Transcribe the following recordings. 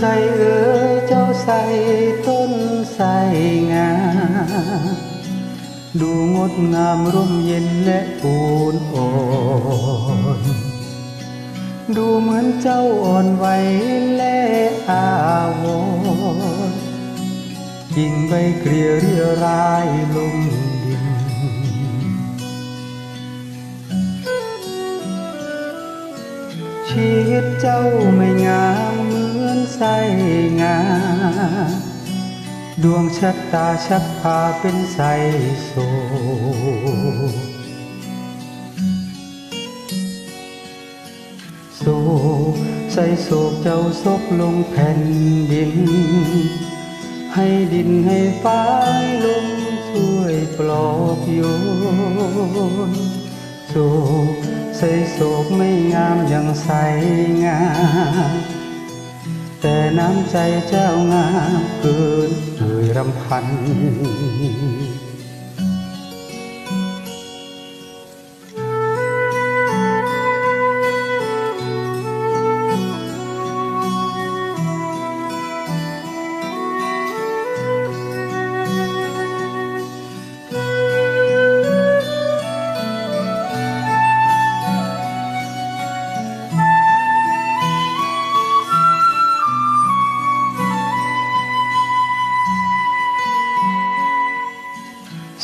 ใส่เอ๋ยเจ้าใส่ต้นใส่งาดูงดงามร่มเย็นและปูนอ่อนดูเหมือนเจ้าอ่อนไหวและอาวรกิ่งใบเกลียเรียรายลงดินชีวิตเจ้าไม่งาม นใสงา ดวงชะตาชักพาเป็นใสโศกโศกใส่โศกเจ้าซกลงแผ่นดิน ให้ดินให้ฟ้าลมช่วยปลอบโยนโศกใส่โศกไม่งามอย่างใสงาม แต่น้ำใจเจ้างามเกินเอ่ยรำพัน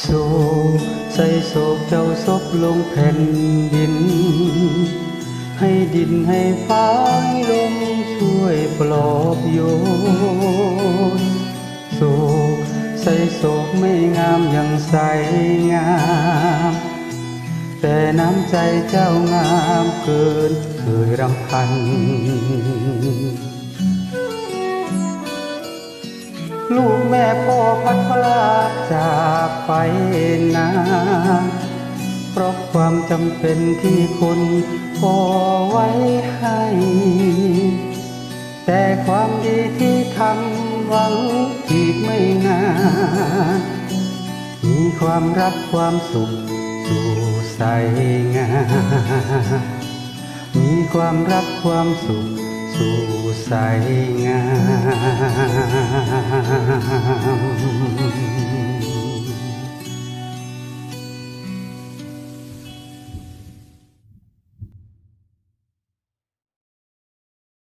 โศกใส่โศกเจ้าซบลงแผ่นดิน ให้ดินให้ฟ้าให้ลมช่วยปลอบโยนโศกใส่โศกไม่งามอย่างใสงาม แต่น้ำใจเจ้างามเกินเคยรำพันลูกแม่พ่อพัดพลา ไปนานเพราะความจำเป็นที่คนพ่อไว้ให้ แต่ความดีที่ทำหวังอีกไม่นานมีความรักความสุขสู่ใสงามมีความรักความสุขสู่ใสงาม